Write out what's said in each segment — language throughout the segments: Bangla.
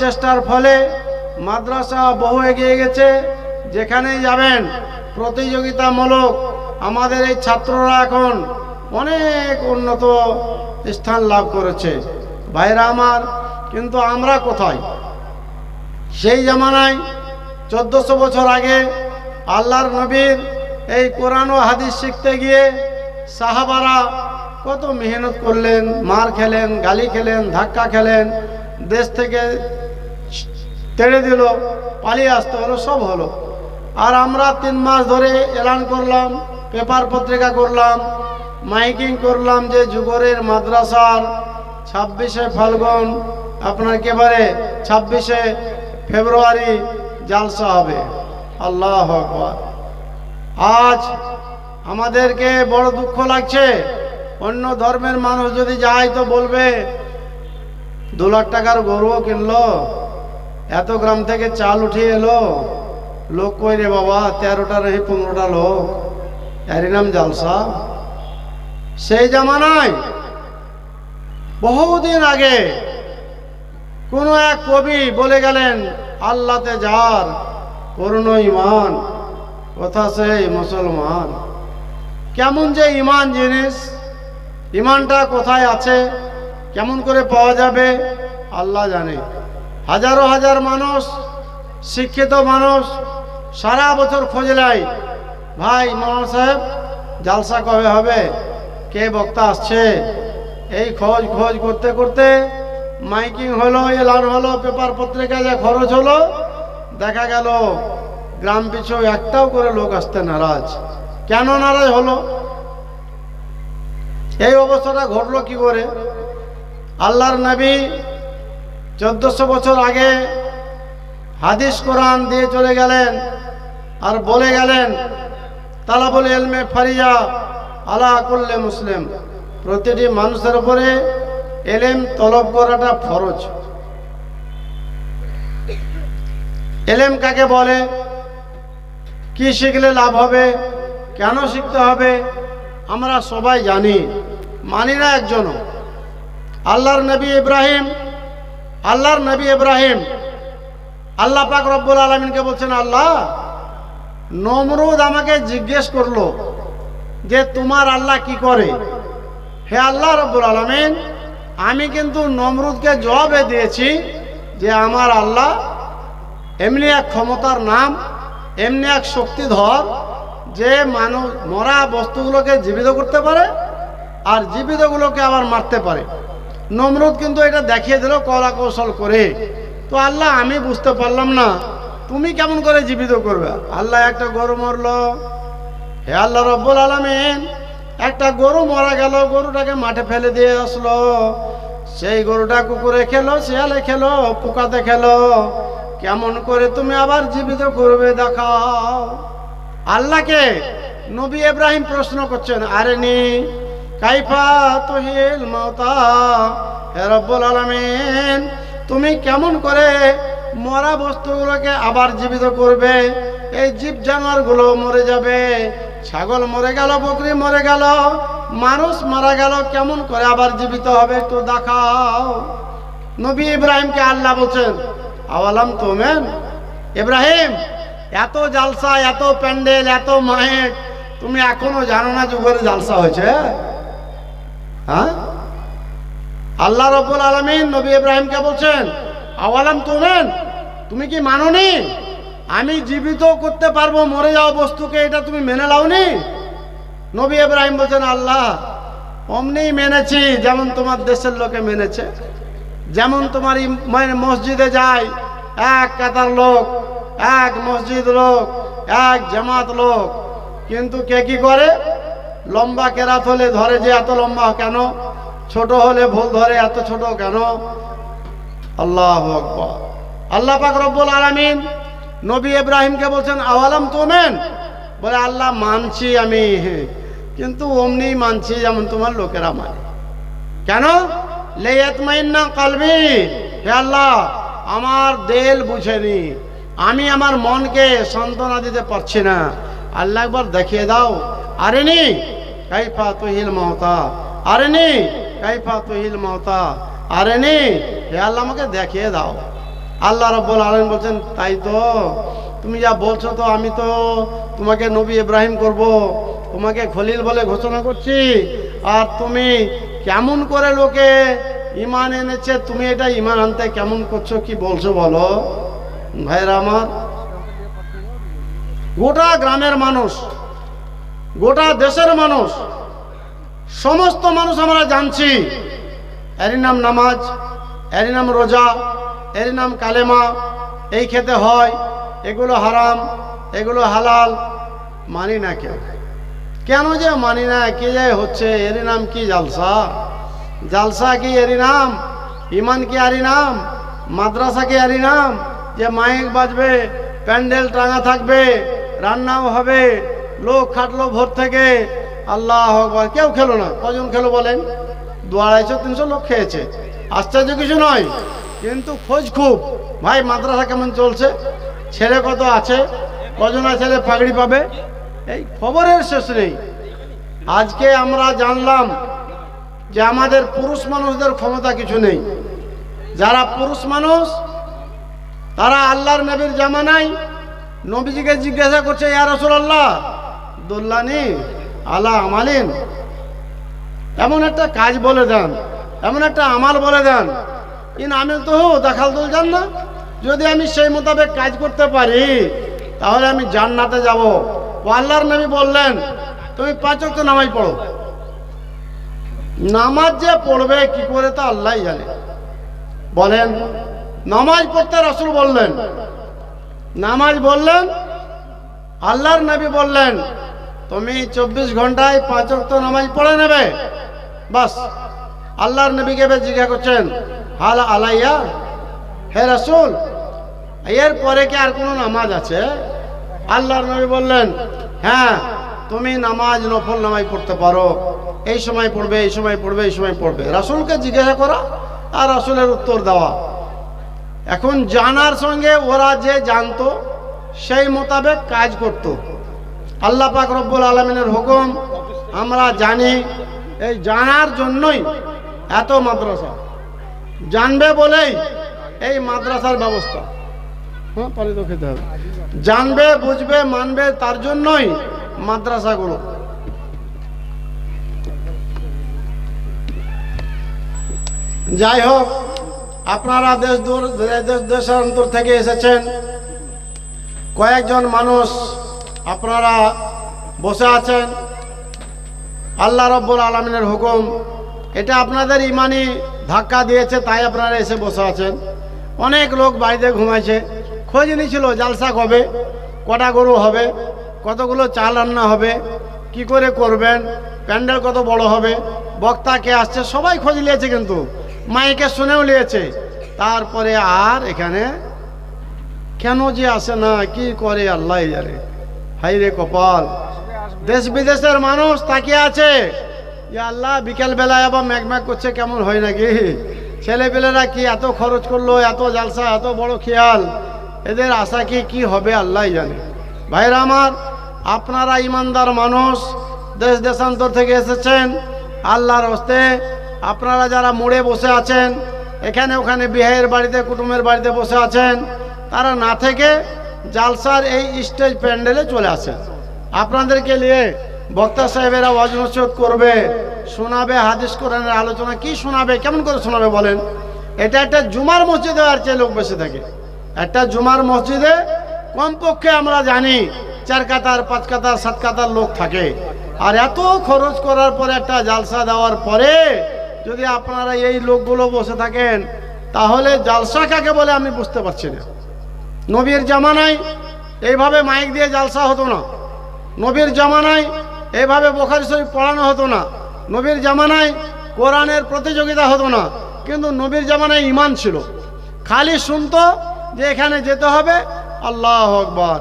চেষ্টার ফলে মাদ্রাসা বহু এগিয়ে গেছে। যেখানেই যাবেন, প্রতিযোগিতামূলক আমাদের এই ছাত্ররা এখন অনেক উন্নত স্থান লাভ করেছে। ভাইরা আমার, কিন্তু আমরা কোথায়? সেই জামানায় চোদ্দশো বছর আগে আল্লাহর নবীর এই কোরআন ও হাদিস শিখতে গিয়ে সাহাবারা কত মেহনত করলেন, মার খেলেন, গালি খেলেন, ধাক্কা খেলেন দেশ থেকে তেড়ে দিল, পালিয়ে আসতে হলো, সব হলো। আর আমরা তিন মাস ধরে এলান করলাম, পেপার পত্রিকা করলাম, মাইকিং করলাম যে যুগরের মাদ্রাসার ছাব্বিশে ফাল্গুন, আপনার একেবারে ছাব্বিশে ফেব্রুয়ারি জালসা হবে। আল্লাহ আজ আমাদেরকে বড় দুঃখ লাগছে। অন্য ধর্মের মানুষ যদি যায় তো বলবে দু লাখ টাকার গরুও কিনলো। এত গ্রাম থেকে চাল উঠিয়ে এলো। লোক কই রে বাবা, তেরোটা রেহি পনেরোটা লোক। এরই নাম জালসা। সেই জামানায় বহুদিন আগে কোন এক কবি বলে গেলেন, আল্লাতে যার করুণ ইমান কথা সেই মুসলমান। কেমন যে ইমান জিনিস ইমানটা কোথায় আছে? কেমন করে পাওয়া যাবে? আল্লাহ জানে। হাজারো হাজার মানুষ, শিক্ষিত মানুষ, সারা বছর খোঁজ নেয় ভাই মোহন সাহেব, জালসা কবে হবে? কে বক্তা আসছে? এই খোঁজ খোঁজ করতে করতে মাইকিং হলো, এলান হলো, পেপার পত্রিকা যে খরচ হলো, দেখা গেল গ্রাম পিছু একটাও করে লোক আসতে নারাজ। কেন নারাজ হলো? এই অবস্থাটা ঘটলো কি করে? আল্লাহর নবী চোদ্দশো বছর আগে হাদিস কোরআন দিয়ে চলে গেলেন আর বলে গেলেন, তালাবুল এলমে ফারিয়া আলা করলে মুসলিম। প্রতিটি মানুষের উপরে এলেম তলব করাটা ফরজ। এলেম কাকে বলে? কি শিখলে লাভ হবে? কেন শিখতে হবে? আমরা সবাই জানি, মানি না একজনও। আল্লাহর নবী ইব্রাহিম, আল্লাহর নবী ইব্রাহিম। আল্লাহ পাক রব্বুল আলমিনকে বলছেন, আল্লাহ, নমরুদ আমাকে জিজ্ঞেস করল যে তোমার আল্লাহ কি করে? হে আল্লাহ রব্বুল আলমিন, আমি কিন্তু নমরুদকে জবাবে দিয়েছি যে আমার আল্লাহ এমনি এক ক্ষমতার নাম, এমনি এক শক্তিধর যে মানুষ মরা বস্তুগুলোকে জীবিত করতে পারে আর জীবিতগুলোকে আবার মারতে পারে। নমরুদ কিন্তু এটা দেখিয়ে দিল, কলা কৌশল করে। তো আল্লাহ, আমি বুঝতে পারলাম না, তুমি কেমন করে জীবিত করবে? আল্লাহ একটা গরু মরলো। হে আল্লাহ রব্বুল আলমিন, একটা গরু মারা গেল, গরুটাকে মাঠে ফেলে দিয়ে আসলো। সেই গরুটা কুকুরে খেলো, শিয়ালে খেলো, পোকাতে খেলো। কেমন করে তুমি আবার জীবিত করবে দেখাও। আল্লাহকে নবী ইব্রাহিম প্রশ্ন করছেন, আরে নি কাইফা তহিল মাতা হে রব্বুল আলামিন, তুমি কেমন করে মরা বস্তুগুলোকে আবার জীবিত করবে? এই জীব জানোয়ারগুলো মরে যাবে, ছাগল মরে গেল, বকরি মরে গেল, মানুষ মারা গেল, কেমন করে আবার জীবিত হবে একটু দেখাও। নবী ইব্রাহিমকে আল্লাহ বলছেন, আওয়ালাম তোমেন? ইব্রাহিম, এত জালসা, এত প্যান্ডেল, এত মাহেক, তুমি এখনও জানো না যুগের জালসা হয়েছে? হ্যাঁ? আল্লাহ রব্বুল আলমিন নবী ইব্রাহিমকে বলছেন, আওয়ালাম তোমেন? তুমি কি মানোনি? আমি জীবিত করতে পারব, মরে যাওয়া বস্তুকে, এটা তুমি মেনে লাওনি? নবী ইব্রাহিম বলছেন, আল্লাহ, অমনি মেনেছি, যেমন তোমার দেশের লোকে মেনেছে। যেমন তোমার মানে মসজিদে যায়, এক কাতার লোক, এক মসজিদ লোক, এক জামাত লোক। কিন্তু কে কি করে? লম্বা কেরাত হলে ধরে যে এত লম্বা কেন? ছোট হলে ভুল ধরে এত ছোট কেন? আল্লাহ আকবর। আল্লাহ পাক রব্বুল আলামিন নবী ইব্রাহিমকে বলছেন, আওয়ালাম তোমেন? বলে, আল্লাহ মানছি আমি। কিন্তু অমনি মানছি যেমন তোমার লোকেরা মানে। কেন? লেয়াতমাইন্না কালবি। হে আল্লাহ, আমার দেল বুঝেনি। আমি আমার মনকে সান্ত্বনা দিতে পারছি না। আল্লাহ একবার দেখিয়ে দাও। আরে নি, কাইফা তুহিল মহতা আরে নি, কাইফা তুহিল মহতা আরে নি, হে আল্লাহ আমাকে দেখিয়ে দাও। আল্লাহ রব্বুল আলম বলছেন, তাই তো, তুমি যা বলছো তো আমি তো তোমাকে নবী ইব্রাহিম করব, তোমাকে খলিল বলে ঘোষণা করছি। আর তুমি কেমন করে লোকে ইমান এনেছে, তুমি এটা ইমান আনতে কেমন করছ, কি বলছো বলো? ভাইরা আমার গোটা গ্রামের মানুষ, গোটা দেশের মানুষ, সমস্ত মানুষ আমরা জানছি। এরই নাম নামাজ, এরই নাম রোজা, এরই নাম কালেমা, এই খেতে হয়, এগুলো হারাম, এগুলো হালাল, মানি না কেউ কেন যে মানি না, কে যে হচ্ছে, এরই নাম কি জালসা? জালসা কি এরই নাম? ইমান কি আরই নাম? মাদ্রাসা কি আরই নাম? যে মাইক বাজবে, প্যান্ডেল টাঙা থাকবে রান্নাও হবে, লোক খাটলো ভোর থেকে, আল্লাহ আকবার। কেউ খেলো না। কজন খেলো বলেন? দু আড়াইশো তিনশো লোক খেয়েছে। আশ্চর্য কিছু নয়, কিন্তু খোঁজ খুব। ভাই, মাদ্রাসা কেমন চলছে? ছেলে কত আছে? কজনা ছেলে পাগড়ি পাবে? এই খবরের শেষ নেই। আজকে আমরা জানলাম যে আমাদের পুরুষ মানুষদের ক্ষমতা কিছু নেই। যারা পুরুষ মানুষ, তারা আল্লাহর নবীর জামানায় নবীজিকে জিজ্ঞাসা করছে, ইয়া রসুল্লাহ দোল্লানি আলা আমালিন? এমন একটা কাজ বলে দেন, এমন একটা আমাল বলে দেন। ইন আমিল তো হো, দেখাল তুল যান না যদি আমি সেই মোতাবেক কাজ করতে পারি, তাহলে আমি জান্নাতে যাব। ও আল্লাহর নবী বললেন, তুমি পাঁচ ওয়াক্ত নামাজ পড়ো। নামাজ যে পড়বে, কি করে তা আল্লাহ জানে। বলেন, নামাজ পড়তে রসুল বললেন নামাজ বললেন, আল্লাহর নবী বললেন, তুমি চব্বিশ ঘন্টায় পাঁচ ওয়াক্ত নামাজ পড়ে নেবে। বাস, আল্লাহর নবীকে এবার জিজ্ঞাসা করছেন, হাল আলাইয়া? হে রসুল, এর পরে কি আর কোনো নামাজ আছে? আল্লাহর নবী বললেন হ্যাঁ তুমি নামাজ নফল নামাজ পড়তে পারো। এই সময় পড়বে, এই সময় পড়বে, এই সময় পড়বে। রাসুলকে জিজ্ঞাসা করা আর রাসুলের উত্তর দেওয়া। এখন জানার সঙ্গে ওরা যে জানতো, সেই মোতাবেক কাজ করত। আল্লাহ পাক রব্বুল আলমিনের হুকুম, আমরা জানি, এই জানার জন্যই এত মাদ্রাসা। জানবে বলেই এই মাদ্রাসার ব্যবস্থা। হ্যাঁ পানি তো খেতে হবে। জানবে, বুঝবে, মানবে, তার জন্যই মাদ্রাসাগুলো। যাই হোক আপনারা দেশ দূর দেশ দেশান্তর থেকে এসেছেন, কয়েকজন মানুষ আপনারা বসে আছেন। আল্লাহ রব্বুল আলমিনের হুকুম, এটা আপনাদের ইমানি ধাক্কা দিয়েছে, তাই আপনারা এসে বসে আছেন। অনেক লোক বাড়িতে ঘুমাইছে, খোঁজ নিয়েছিল জালসা কবে, কটা গরু হবে, কতগুলো চাল রান্না হবে, কি করে করবেন, প্যান্ডেল কত বড় হবে, বক্তা কে আসছে, সবাই খোঁজ নিয়েছে কিন্তু। মাইকে শুনেও নিয়েছে। তারপরে আর এখানে কেন যে আসে না, কি করে আল্লাহ জানে। হাই রে কপাল। দেশ বিদেশের মানুষ তাকিয়ে আছে। আল্লাহ, বিকেল বেলায় আবার ম্যাকম্যাক করছে, কেমন হয় নাকি? ছেলেপেলেরা কি এত খরচ করল, এত জালসা, এত বড় খেয়াল? এদের আশা কি কি হবে আল্লাহ জানে। ভাইরা আমার, আপনারা ইমানদার মানুষ, দেশ দেশান্তর থেকে এসেছেন, আল্লাহর হস্তে আপনারা যারা মোড়ে বসে আছেন, এখানে ওখানে বিহাইয়ের বাড়িতে, কুটুমের বাড়িতে বসে আছেন, তারা না থেকে জালসার এই স্টেজ প্যান্ডেলে চলে আসেন। আপনাদেরকে নিয়ে বক্তা সাহেবেরা ওয়াজ নসিহত করবে, শোনাবে হাদিস কোরআনের আলোচনা। কি শোনাবে, কেমন করে শোনাবে বলেন? এটা একটা জুমার মসজিদে আর চেয়ে লোক বসে থাকে। একটা জুমার মসজিদে কমপক্ষে আমরা জানি চার কাতার, পাঁচ কাতার, সাত কাতার লোক থাকে। আর এত খরচ করার পরে একটা জালসা দেওয়ার পরে যদি আপনারা এই লোকগুলো বসে থাকেন, তাহলে জালসা কাকে বলে আমি বুঝতে পারছি না। নবীর জামানায় এইভাবে মাইক দিয়ে জালসা হতো না। নবীর জামানায় এইভাবে বোখারি শরীফ পড়ানো হতো না। নবীর জামানায় কোরআনের প্রতিযোগিতা হতো না। কিন্তু নবীর জামানায় ইমান ছিল। খালি শুনতো যে এখানে যেতে হবে। আল্লাহ আকবর।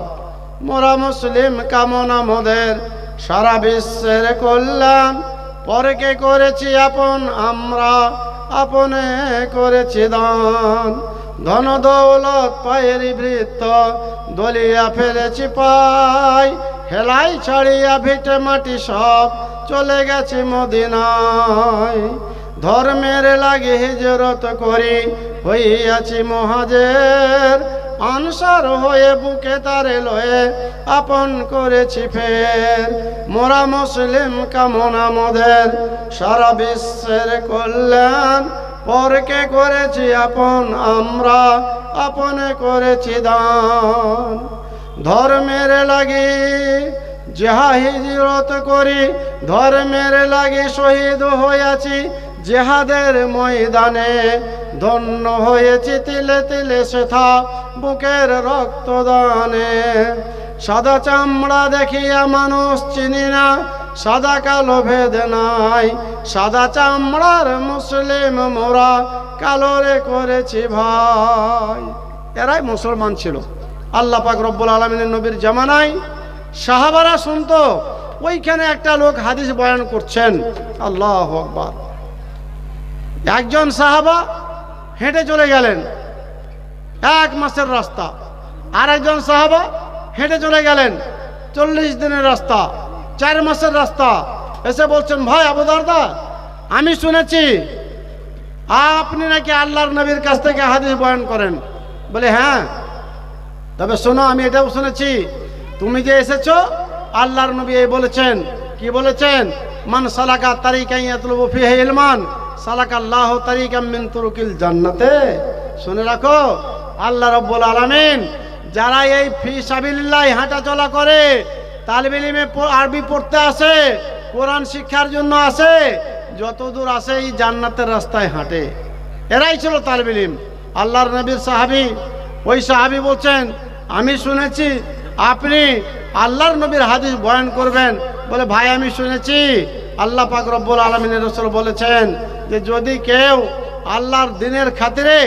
মোরা মুসলিম কামনা মোদের। সারা বিশ্বের কল্যাণ। পরকে করেছি আপন? আমরা। আপনে করেছি দান। ধন দৌলত পায়ের বৃত্ত। দলিয়া ফেলেছি পাই। হেলাই ছাড়িয়া ভিটে মাটি সব চলে গেছে মদিনায়। ধর্মের লাগে হিজরত করি, হইয়াছি মহাজের। আনসার হয়ে বুকে তারে লয়ে আপন করেছি ফের। মোরা মুসলিম কামনা আমাদের সারা বিশ্বের কল্যাণ। পরকে করেছি আপন আমরা, আপনে করেছি দান। ধর্মের লাগি যাহা হিজরত করি, ধর্মের লাগি শহীদ হইয়াছি জেহাদের ময়দানে। ধন্য হয়েছি তিলে তিলে সেথা বুকের রক্তদানে। সাদা চামড়া দেখিয়া মানুষ চিনি না, সাদা কালো ভেদ নাই। সাদা চামড়ার মুসলিম মোরা কালোরে করেছি ভাই। এরাই মুসলমান ছিল। আল্লাহ পাক রব্বুল আলমিনের নবীর জামানায় সাহাবারা শুনতো, ওইখানে একটা লোক হাদিস বয়ান করছেন, আল্লাহ আকবার। একজন সাহাবা হেঁটে চলে গেলেন। এক মাসের রাস্তা। আর একজন সাহাবা হেঁটে চলে গেলেন। চল্লিশ দিনের রাস্তা, চার মাসের রাস্তা। এসে বলছেন, ভাই, আবু দারদা, আমি শুনেছি, আপনি নাকি আল্লাহর নবীর কাছ থেকে হাদিস বয়ন করেন। বলে হ্যাঁ। তবে শোনো, আমি এটাও শুনেছি, তুমি যে এসেছ, আল্লাহর নবী এই বলেছেন। কি বলেছেন? মান সালাকা তারিকাই ইয়াতলুবু ফিহি ইলমান। আল্লাহ শুনে রাখো যারা এই ফি করে আরবি পড়তে আসে শিক্ষার জন্য আসে যত দূর আসে এই জান্নাতের রাস্তায় হাঁটে। এরাই ছিল তালিব ইলম। আল্লাহর নবীর সাহাবী, ওই সাহাবী বলছেন, আমি শুনেছি, আপনি আল্লাহর নবীর হাদিস বয়ান করবেন। বলে, ভাই, আমি শুনেছি। আল্লাহ পাক রব্বুল আলমিনের রসুল বলেছেন যে যদি কেউ আল্লাহর দিনের খাতিরে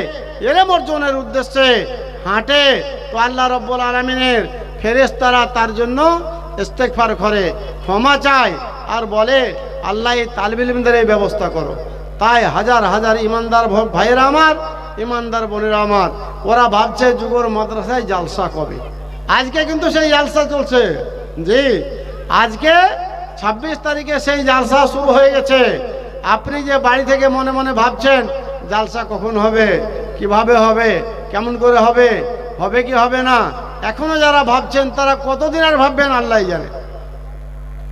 এলেম অর্জনের উদ্দেশ্যে হাঁটে, তো আল্লাহ রব্বুল আলমিনের ফেরেশতারা তার জন্য ইস্তেকফার করে, ক্ষমা চায় আর বলে, আল্লাহ এই তালবিলিমদের এই ব্যবস্থা করো। তাই হাজার হাজার ইমানদার ভাইয়েরা আমার, ইমানদার বোনেরা আমার, ওরা ভাবছে যুগর মাদ্রাসায় জালসা কবে? আজকে কিন্তু সেই জালসা চলছে। জি, আজকে ছাব্বিশ তারিখে সেই জালসা শুরু হয়ে গেছে। আপনি যে বাড়ি থেকে মনে মনে ভাবছেন, জালসা কখন হবে, কীভাবে হবে, কেমন করে হবে হবে কি হবে না, এখনও যারা ভাবছেন তারা কতদিন আর ভাববেন আল্লাহ জানে।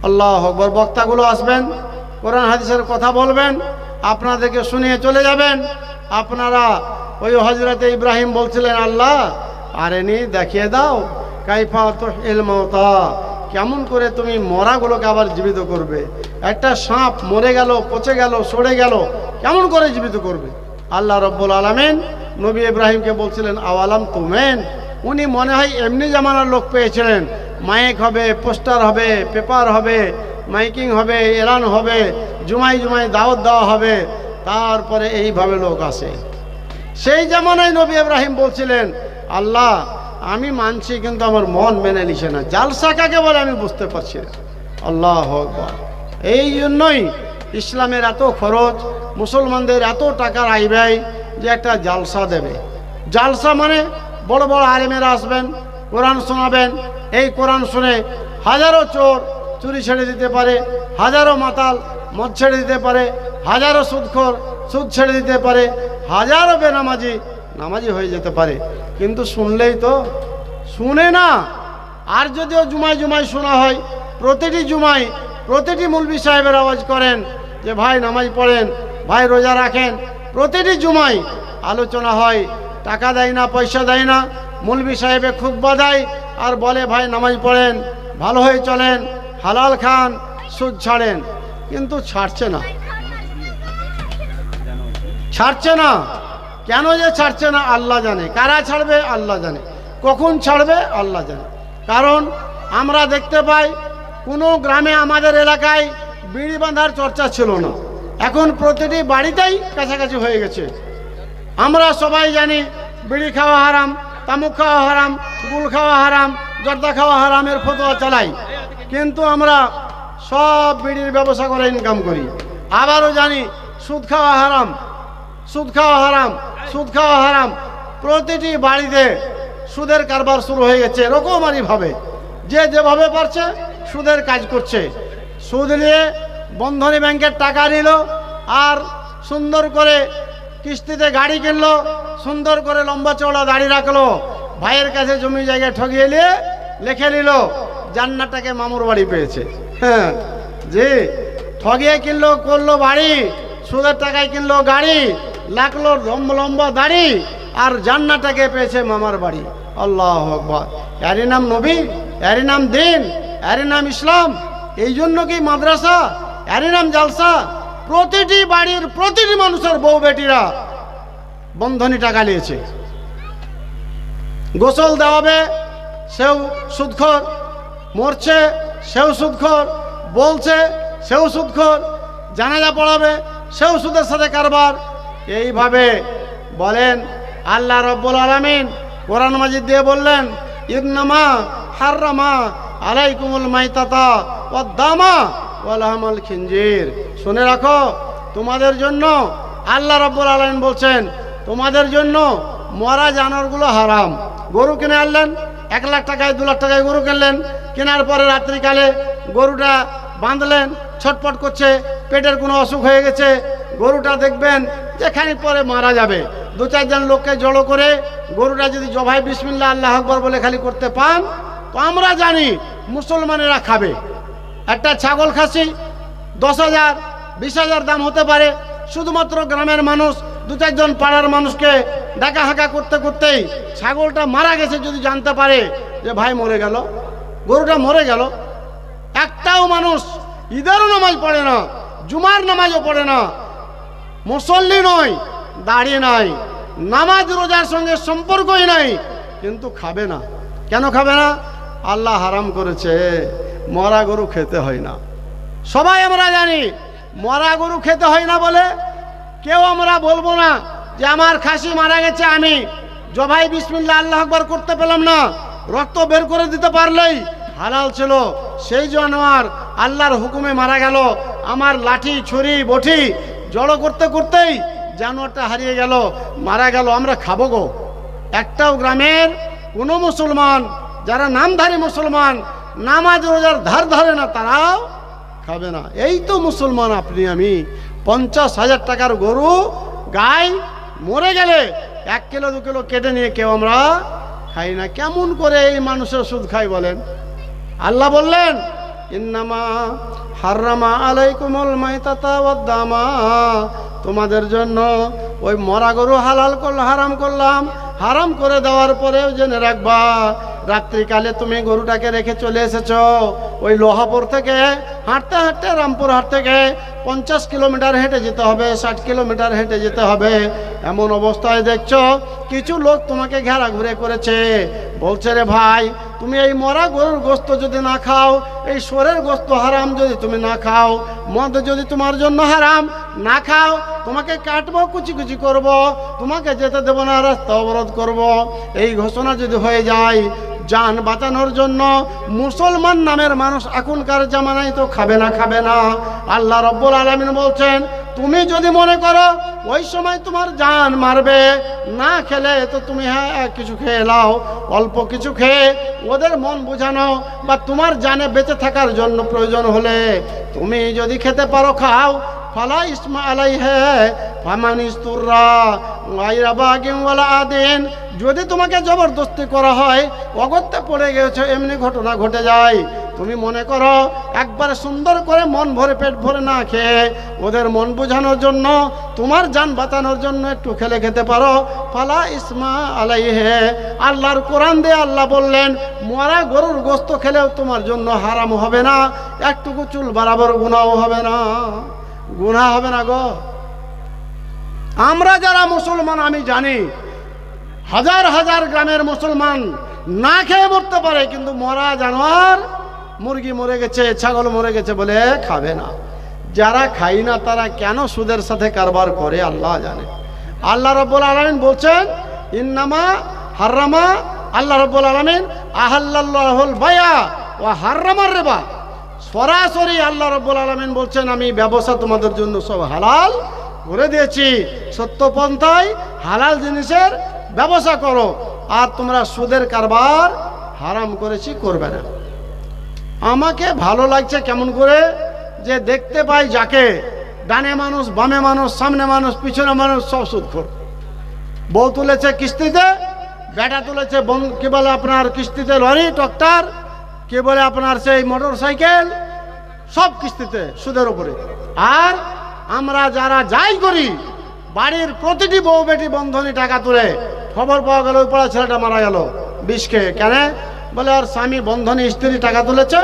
আল্লাহ আকবর, বক্তাগুলো আসবেন, কোরআন হাদিসের কথা বলবেন, আপনাদেরকে শুনিয়ে চলে যাবেন। আপনারা ওই হজরতে ইব্রাহিম বলছিলেন, আল্লাহ আরেনি দেখিয়ে দাও, কাইফা তো এলমতা কেমন করে তুমি মরাগুলোকে আবার জীবিত করবে? একটা সাপ মরে গেল, পচে গেল, সরে গেল, কেমন করে জীবিত করবে? আল্লাহ রব্বুল আলমেন নবী ইব্রাহিমকে বলছিলেন, আওয়ালাম তুমেন? উনি মনে হয় এমনি জামানার লোক পেয়েছিলেন। মাইক হবে, পোস্টার হবে, পেপার হবে, মাইকিং হবে, এলান হবে জুমাই জুমাই দাওয়াত দেওয়া হবে, তারপরে এইভাবে লোক আসে। সেই জামানায় নবী ইব্রাহিম বলছিলেন, আল্লাহ আমি মানছি, কিন্তু আমার মন মেনে নিছে না। জালসা কাকে বলে আমি বুঝতে পারছি না। আল্লাহ এই জন্যই ইসলামের এত খরচ, মুসলমানদের এত টাকার আয় ব্যয় যে একটা জালসা দেবে। জালসা মানে বড় বড় আলেমেরা আসবেন, কোরআন শোনাবেন। এই কোরআন শুনে হাজারো চোর চুরি ছেড়ে দিতে পারে, হাজারো মাতাল মদ ছেড়ে দিতে পারে, হাজারো সুদখোর সুদ ছেড়ে দিতে পারে, হাজারো বেনামাজি নামাজি হয়ে যেতে পারে। কিন্তু শুনলেই তো শুনে না। আর যদিও জুমায় জুমায় শোনা হয়, প্রতিটি জুমায় প্রতিটি মুলবি সাহেবের আওয়াজ করেন যে, ভাই, নামাজ পড়েন, ভাই, রোজা রাখেন। প্রতিটি জুমায় আলোচনা হয়, টাকা দেয় না, পয়সা দেয় না। মুলবি সাহেবে খুব বাদায় আর বলে, ভাই, নামাজ পড়েন, ভালো হয়ে চলেন, হালাল খান, সুদ ছাড়েন। কিন্তু ছাড়ছে না। ছাড়ছে না। কেন যে ছাড়ছে না আল্লাহ জানে, কারা ছাড়বে আল্লাহ জানে, কখন ছাড়বে আল্লাহ জানে। কারণ আমরা দেখতে পাই, কোনো গ্রামে আমাদের এলাকায় বিড়ি বাঁধার চর্চা ছিল না। এখন প্রতিটি বাড়িতেই কাছাকাছি হয়ে গেছে। আমরা সবাই জানি, বিড়ি খাওয়া হারাম, তামুক খাওয়া হারাম গুল খাওয়া হারাম, জর্দা খাওয়া হারামের ফতোয়া চালাই। কিন্তু আমরা সব বিড়ির ব্যবসা করে ইনকাম করি। আবারও জানি, সুদ খাওয়া হারাম সুদ খাওয়া হারাম, সুদ খাওয়া হারাম। প্রতিটি বাড়িতে সুদের কারবার শুরু হয়ে গেছে এরকমারই ভাবে যে যেভাবে পারছে সুদের কাজ করছে। সুদ নিয়ে বন্ধনী ব্যাংকের টাকা নিল আর সুন্দর করে কিস্তিতে গাড়ি কিনলো, সুন্দর করে লম্বা চওড়া দাড়ি রাখল, ভাইয়ের কাছে জমি জায়গা ঠগিয়ে নিয়ে লিখে নিল জান্নাটাকে মামুর বাড়ি পেয়েছে। হ্যাঁ জি ঠগিয়ে কিনলো, করল বাড়ি, সুদের টাকায় কিনলো গাড়ি লাগল লম্বা লম্বা দাড়ি আর জান্নাটাকে পেয়েছে মামার বাড়ি। আল্লাহ আকবর। এরই নাম নবী এরই নাম দিন এরই নাম ইসলাম। এই জন্য কি মাদ্রাসা এরই নাম জালসা? প্রতিটি বাড়ির প্রতিটি মানুষের বউ বেটিরা বন্ধনী টাকা নিয়েছে গোসল দেওয়াবে, সেও সুদখোর। মরছে, সেও সুদখোর। বলছে, সেও সুদখোর। জানাজা পড়াবে, সেও সুদের সাথে কারবার। এইভাবে বলেন আল্লাহ রব্বুল আলমিন কোরআন মাজিদ দিয়ে বললেন ইদনামা হাররামা আলাইকুমুল মাইতাতা ও দামা ওয়ালাহামাল খিঞ্জির শুনে রাখো, তোমাদের জন্য আল্লাহ রব্বুল আলমিন বলছেন, তোমাদের জন্য মরা জানোয়ারগুলো হারাম। গরু কিনে আনলেন, এক লাখ টাকায়, দু লাখ টাকায় গরু কিনলেন। কেনার পরে রাত্রিকালে গরুটা বাঁধলেন ছটপট করছে, পেটের কোনো অসুখ হয়ে গেছে, গরুটা দেখবেন যেখানে পরে মারা যাবে। দু চারজন লোককে জড়ো করে গরুটা যদি জবাই বিসমিল্লা আল্লাহ আকবর বলে খালি করতে পান, তো আমরা জানি মুসলমানেরা খাবে। একটা ছাগল খাসি দশ হাজার, বিশ হাজার দাম হতে পারে। শুধুমাত্র গ্রামের মানুষ, দু চারজন পাড়ার মানুষকে ডাকা হাঁকা করতে করতেই ছাগলটা মারা গেছে যদি জানতে পারে যে ভাই মরে গেল, গরুটা মরে গেল। একটাও মানুষ ঈদেরও নামাজ পড়ে না, জুমার নামাজও পড়ে না। মুসল্লি নয়, দাঁড়িয়ে নাই। নামাজ, রোজার সঙ্গে সম্পর্কই নাই, কিন্তু খাবে না। কেন খাবে না? আল্লাহ হারাম করেছে, মরা গরু খেতে হয় না। সবাই আমরা জানি, মরা গরু খেতে হয় না বলে কেউ আমরা বলব না যে আমার খাসি মারা গেছে আমি। জবাই বিসমিল্লা আল্লাহ আকবর করতে পেলাম না। রক্ত বের করে দিতে পারলেই হালাল ছিল, সেই জানোয়ার আল্লাহর হুকুমে মারা গেল। আমার লাঠি, ছুরি, বটি জড়ো করতে করতেই জানোয়ারটা হারিয়ে গেল, মারা গেল। আমরা খাব গো। একটাও গ্রামের কোনো মুসলমান, যারা নামধারী মুসলমান, নামাজ রোজার ধার ধরে না, তারাও খাবে না। এই তো মুসলমান আপনি, আমি। পঞ্চাশ হাজার টাকার গরু, গাই মরে গেলে এক কিলো, দু কিলো কেটে নিয়ে কেউ আমরা খাই না। কেমন করে এই মানুষের সুদ খাই বলেন? আল্লাহ বললেন, ইন্নামা হাররামা তোমাদের জন্য ওই মরা গরু হালাল করল, হারাম করলাম। হারাম করে দেওয়ার পরেও জেনে রাখবা, রাত্রিকালে তুমি গরুটাকে রেখে চলে এসেছ। ওই লোহাপুর থেকে হাঁটতে হাঁটতে রামপুর হাট থেকে পঞ্চাশ কিলোমিটার হেঁটে যেতে হবে, ষাট কিলোমিটার হেঁটে যেতে হবে। এমন অবস্থায় দেখছ, কিছু লোক তোমাকে ঘেরা ঘুরে করেছে। বলছে রে ভাই, তুমি এই মরা গরুর গোস্ত যদি না খাও, এই সোরের গোস্ত হারাম যদি তুমি না খাও, মদ যদি তোমার জন্য হারাম না খাও, তোমাকে কাটবো, কুচি কুচি করব, তোমাকে যেতে দেবো না, রাস্তা অবরোধ করব। এই ঘোষণা যদি হয়ে যায় যান বাঁচানোর জন্য মুসলমান নামের মানুষ এখনকার জামানায় তো খাবে না খাবে না। আল্লাহ রব্বুল আলমিন বলছেন, তুমি যদি মনে করো ওই সময় তোমার জান মারবে, না খেলে তো তুমি হ্যাঁ কিছু খেয়ে নাও, অল্প কিছু খেয়ে ওদের মন বোঝানো বা তোমার জানে বেঁচে থাকার জন্য প্রয়োজন হলে তুমি যদি খেতে পারো, খাও ফালা ইসমা আলাই ফামানিস্তুররা গাইরা বাগিম ওয়ালা আদিন যদি তোমাকে জবরদস্তি করা হয়, অগত্যে পড়ে গেছে, এমনি ঘটনা ঘটে যায়। তুমি মনে করো, একবারে সুন্দর করে মন ভরে পেট ভরে না খেয়ে, ওদের মন বোঝানোর জন্য, তোমার যান বাঁচানোর জন্য একটু খেলে খেতে পারো। ফালা ইসমা আলাই হে আল্লাহর কোরআন দিয়ে আল্লাহ বললেন, মরা গরুর গোস্ত খেলেও তোমার জন্য হারাম হবে না, একটুকু চুল বরাবর গুণাও হবে না। গুণা হবে না গো। আমরা যারা মুসলমান, আমি জানি হাজার হাজার গ্রামের মুসলমান না খেয়ে মরতে পারে, কিন্তু মরা জানোয়ার মুরগি মরে গেছে, ছাগল মরে গেছে বলে খাবে না। যারা খাই না, তারা কেন সুদের সাথে কারবার করে, আল্লাহ জানে। আল্লাহ রব্বুল আলমিন বলছেন, ইন্নামা হাররামা আল্লাহ রব্বুল আলমিন আহাল্লাহুল বায়া ও হাররামার রেবা। সরাসরি আল্লাহ রব্বুল আলমিন বলছেন, আমি ব্যবসা তোমাদের জন্য সব হালাল করে দিয়েছি। সত্যপন্থায় হালাল জিনিসের ব্যবসা করো। আর তোমরা সুদের কারবার হারাম করেছি, করবে না। আমাকে ভালো লাগছে কেমন করে যে দেখতে পাই যাকে, ডানে মানুষ, বামে মানুষ, সামনে মানুষ, পিছনে মানুষ, সব সুদ সুদখোর বউ তুলেছে কিস্তিতে, বেটা তুলেছে কি বলে আপনার কিস্তিতে লরি, ট্রাক্টর কি বলে আপনার সেই মোটর সাইকেল সব কিস্তিতে, সুদের উপরে। আর আমরা যারা যাই করি, বাড়ির প্রতিটি বউ বেটি বন্ধনী টাকা তুলে খবর পাওয়া গেল ওই পড়া ছেলেটা মারা গেল, বিষ খেয়ে। কেন? বলে, আর স্বামী বন্ধনী স্ত্রী টাকা তুলেছে,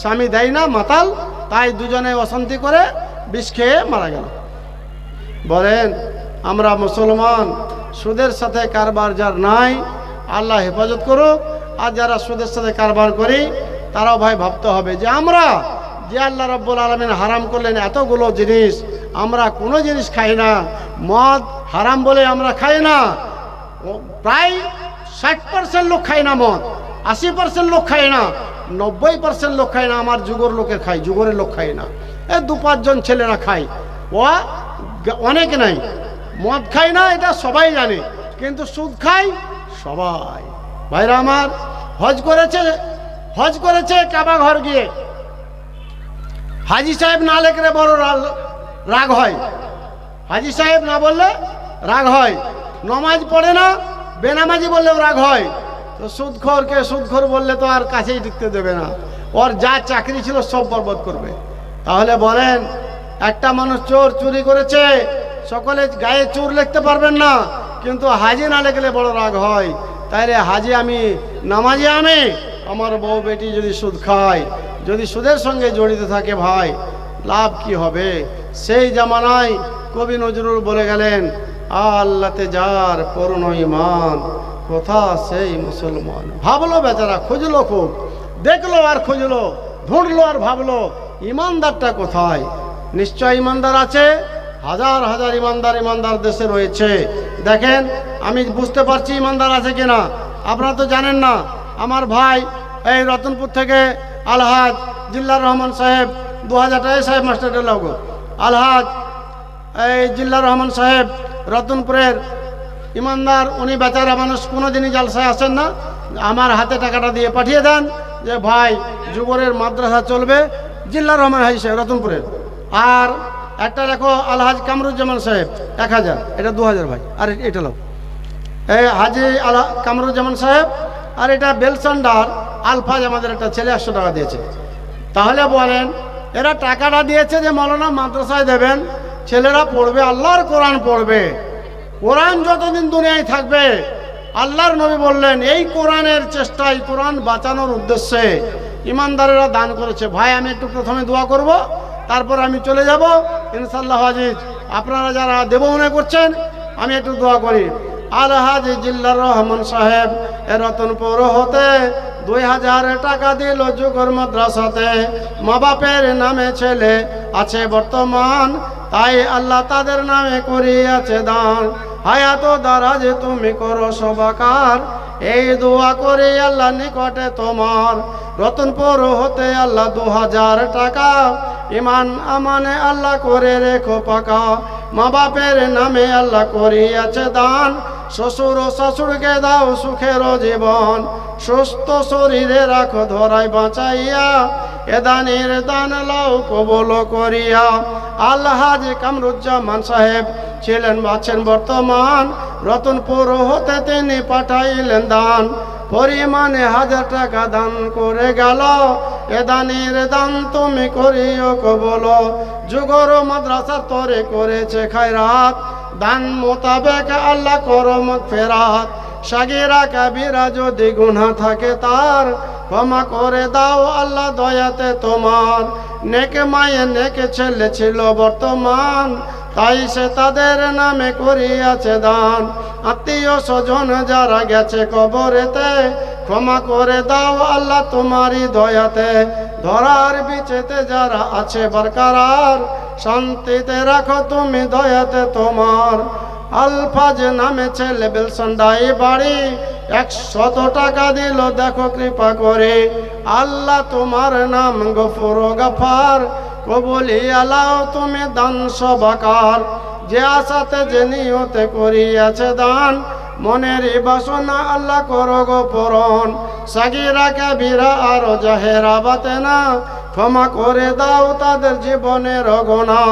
স্বামী দেয় না, মাতাল। তাই দুজনে অশান্তি করে বিষ খেয়ে মারা গেল। বলেন, আমরা মুসলমান, সুদের সাথে কারবার যার নাই, আল্লাহ হেফাজত করুক। আর যারা সুদের সাথে কারবার করি, তারাও ভাই ভাবতে হবে যে আমরা যে আল্লাহ রব্বুল আলমিন হারাম করলেন এতগুলো জিনিস, আমরা কোনো জিনিস খাই না। মদ হারাম বলে আমরা খাই না। প্রায় ষাট পার্সেন্ট লোক খায় না মদ, আশি পার্সেন্ট লোক খায় না, নব্বই পার্সেন্ট লোক খায় না, আমার যুগর লোকের খায়, যুগরের লোক খায় না। এ, দু পাঁচজন ছেলেরা খায়। ও, অনেক নাই। মদ খায় না, এটা সবাই জানে, কিন্তু সুদ খায় সবাই। ভাইরা আমার, হজ করেছে হজ করেছে কাবা ঘর গিয়ে। হাজি সাহেব না লেখলে বড় রাগ হয়। হাজি সাহেব না বললে রাগ হয়। নমাজ পড়ে না, বেনামাজি বললেও রাগ হয়। তো সুদখোরকে সুদখোর বললে তো আর কাছেই টিকতে দেবে না। ওর যা চাকরি ছিল সব বরবাদ করবে। তাহলে বলেন, একটা মানুষ চোর চুরি করেছে, সকলে গায়ে চোর লিখতে পারবেন না, কিন্তু হাজি না লেখলে বড় রাগ হয়। তাইলে হাজি আমি নামাজে আমি আমার বউ বেটি যদি সুদ খায়, যদি সুদের সঙ্গে জড়িত থাকে ভাই, লাভ কি হবে? সেই জামানায় কবি নজরুল বলে গেলেন, আল্লাতে যার করুণ কোথা সেই মুসলমান। ভাবলো বেচারা, খুঁজলো খুব, দেখল আর খুঁজলো, ঢুঁড়লো আর ভাবলো ইমানদারটা কোথায়? নিশ্চয় ইমানদার আছে, হাজার হাজার ইমানদার ইমানদার দেশে রয়েছে। দেখেন, আমি বুঝতে পারছি ইমানদার আছে কিনা। আপনারা তো জানেন না, আমার ভাই এই রতনপুর থেকে আলহাজ জিল্লার রহমান সাহেব দু হাজার সাহেব মাস্টার লাগো আলহাজ এই জিল্লার রহমান সাহেব রতনপুরের ইমানদার, উনি বেচারা মানুষ কোনো দিনই জালসায় আসেন না। আমার হাতে টাকাটা দিয়ে পাঠিয়ে দেন যে, ভাই, যুবরের মাদ্রাসা চলবে। জিল্লার রহমান হাজি সাহেব, রতনপুরের। আর একটা দেখো আলহাজ কামরুজ্জামান সাহেব, এক হাজার। এটা দু হাজার ভাই। আর এটা লোক এই হাজি আলা কামরুজ্জামান সাহেব, আর এটা বেলসান্ডার আলফাজ আমাদের একটা ছেলে একশো টাকা দিয়েছে। তাহলে বলেন, এরা টাকাটা দিয়েছে যে মৌলানা মাদ্রাসায় দেবেন, ছেলেরা পড়বে, আল্লাহর কোরআন পড়বে। কোরআন যতদিন দুনিয়ায় থাকবে, আল্লাহর নবী বললেন, এই কোরআনের চেষ্টায় কোরআন বাঁচানোর উদ্দেশ্যে ইমানদারেরা দান করেছে। ভাই, আমি একটু প্রথমে দোয়া করব। তারপর আমি চলে যাব। ইনশাল্লাহ হাজিজ, আপনারা যারা দেব মনে করছেন, আমি একটু দোয়া করি। আলহাজ জিল্লার রহমান সাহেব, এ রতনপুর হতে দুই হাজার টাকা দিল যুগর মাদ্রাসাতে। মা বাপের নামে ছেলে আছে বর্তমান তাই আল্লাহ তাদের নামে করিয়াছে দান। হায়াত দারাজ তুমি করো সবাকার। এই দোয়া করে আল্লাহ নিকটে তোমার। রতনপুর হতে আল্লাহ দু হাজার টাকা। ইমান আমানে আল্লাহ করে রেখো পাকা। মা বাপের নামে আল্লাহ করিয়াছে দান। শ্বশুর ও শাশুড়কে দাও সুখের জীবন। সুস্থ শরীরে রাখো ধরাই বাঁচাইয়া। এ দানের দান লাও, কবল করিয়া। আল্লাহাজ কামরুজ্জামান সাহেব ছিলেন, আছেন বর্তমান। রতনপুর হতে তিনি পাঠাইলেন দান। পরিমাণে হাজার টাকা দান করে গেল। এ দানের দান তুমি করিও, কবল। যুগর মাদ্রাসা তরে করেছে খায়রাত। দান মোতাবেক আল্লাহ করম ফেরাত। সাগিরা কাবিরা যদি গুনা থাকে তার, ক্ষমা করে দাও আল্লাহ দয়াতে তোমার। নেকে মায়ে নেকে ছেলে ছিল বর্তমান, তাই সে তাদের নামে করিয়াছে দান। আত্মীয় স্বজন যারা গেছে কবরেতে, ক্ষমা করে দাও আল্লাহ তোমারই দয়াতে। ধরার বিচেতে যারা আছে বরকারার, শান্তিতে রাখো তুমি দয়াতে তোমার। আলফাজ নামে ছেলে বেলসন্ডাই বাড়ি। একশত টাকা দিল, দেখো কৃপা করে। আল্লাহ তোমার নাম গফুর গফার। কবলি আলাও তুমি দান সবাকার যে আশাতে যে নিয়তে করিয়াছে দান মনের বাসনা আল্লাহ করো গো পরণ। সাগিরা কাবিরা আর জাহেরা বাতে না। ক্ষমা করে দাও তাদের জীবনের গোনা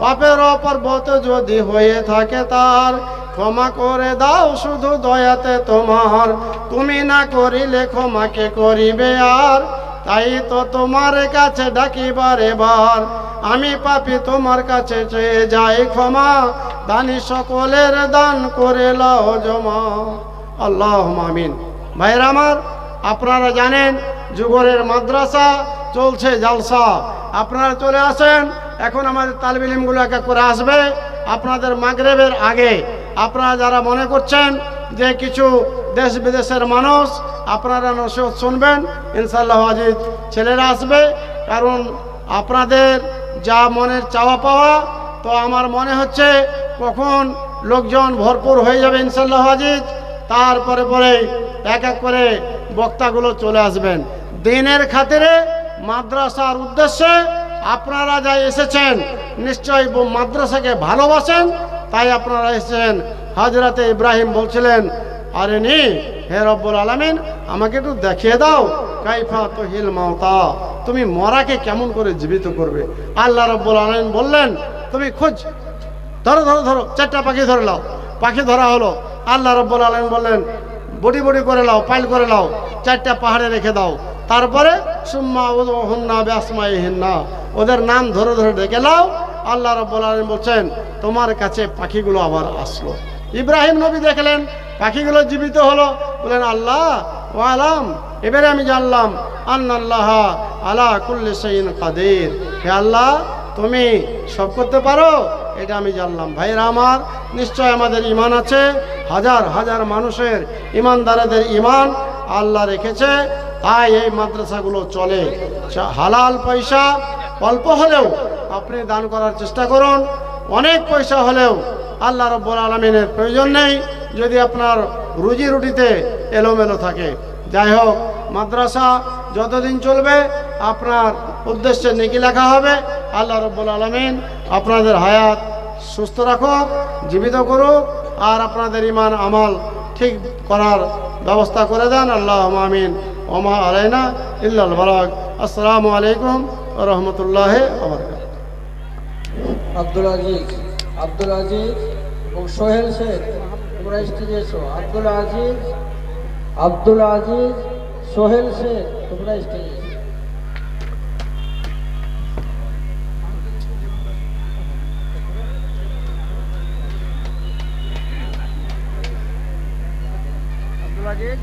পাপের পর্বত যদি হয়ে থাকে তার, ক্ষমা করে দাও শুধু দয়াতে তোমার। তুমি না করিলে ক্ষমাকে করিবে আর? তাই তো তোমার কাছে ডাকিবার এবার। আমি পাপি তোমার কাছে চেয়ে যাই ক্ষমা। দানি সকলের দান করে লাও জমা। আল্লাহ মামিন ভাইরা আমার, আপনারা জানেন যুগরের মাদ্রাসা চলছে জালসা। আপনারা চলে আসেন, এখন আমাদের তালবিলিমগুলো এক করে আসবে। আপনাদের মাগরেবের আগে আপনারা যারা মনে করছেন যে কিছু দেশ বিদেশের মানুষ আপনারা নসিহত শুনবেন ইনশাল্লাহ আজিজ। ছেলেরা আসবে, কারণ আপনাদের যা মনের চাওয়া পাওয়া, তো আমার মনে হচ্ছে কখন লোকজন ভরপুর হয়ে যাবে ইনশাল্লাহ আজিজ। তারপরে পরে এক এক করে বক্তাগুলো চলে আসবেন। দিনের খাতিরে মাদ্রাসার উদ্দেশ্যে আপনারা যা এসেছেন নিশ্চয়ই মাদ্রাসাকে ভালোবাসেন, তাই আপনারা এসেছেন। হাজরাতে ইব্রাহিম বলছিলেন আরে নি, হে রব্বুল আলামিন, আমাকে একটু দেখিয়ে দাও। কাইফা তো হিল মাওতা তুমি মরাকে কেমন করে জীবিত করবে? আল্লাহ রব্বুল আলামিন বললেন, তুমি খোঁজ, ধরো ধরো ধরো, চারটা পাখি ধরে লাও পাখি ধরা হলো। আল্লাহ রব্বুল আলম বললেন, বডি বডি করে লাও পাইল করে লাও চারটা পাহাড়ে রেখে দাও। তারপরে, সুম্মা হন্না ব্যাসমাই হিন্না ওদের নাম ধরে ধরে ডেকে লাও আল্লাহ রব্বুল আলম বলছেন, তোমার কাছে পাখিগুলো আবার আসলো। ইব্রাহিম নবী দেখলেন, পাখিগুলো জীবিত হলো। বলেন আল্লাহ, ও আলাম, এবারে আমি জানলাম আল্লাহ আলা কুল্লি সাইন কাদের। হে আল্লাহ, তুমি সব করতে পারো? এটা আমি জানলাম। ভাইরা আমার, নিশ্চয় আমাদের ইমান আছে। হাজার হাজার মানুষের ইমানদারেদের ইমান আল্লাহ রেখেছে। তাই এই মাদ্রাসাগুলো চলে। হালাল পয়সা অল্প হলেও আপনি দান করার চেষ্টা করুন। অনেক পয়সা হলেও আল্লাহ রব্বুল আলমিনের প্রয়োজন নেই যদি আপনার রুজি রুটিতে এলোমেলো থাকে। যাই হোক, মাদ্রাসা যতদিন চলবে, আপনার উদ্দেশ্যে নেকি লেখা হবে। আল্লাহ রব্বুল আলমিন আপনাদের হায়াত সুস্থ রাখুক, জীবিত করুক, আর আপনাদের ইমান আমাল ঠিক করার ব্যবস্থা করে দেন। আল্লাহ আমিন। ওমা আলাইনা ইল্লাল বারাক আসসালামু আলাইকুম রহমতুল্লাহ আবার আব্দুল আজিজ আব্দুল আজিজ এবং সোহেল শেখ তোমরা স্টেজে এসো। আব্দুল আজিজ আব্দুল আজিজ, সোহেল শেখ তোমরা স্টেজে এসো। আব্দুল আজিজ।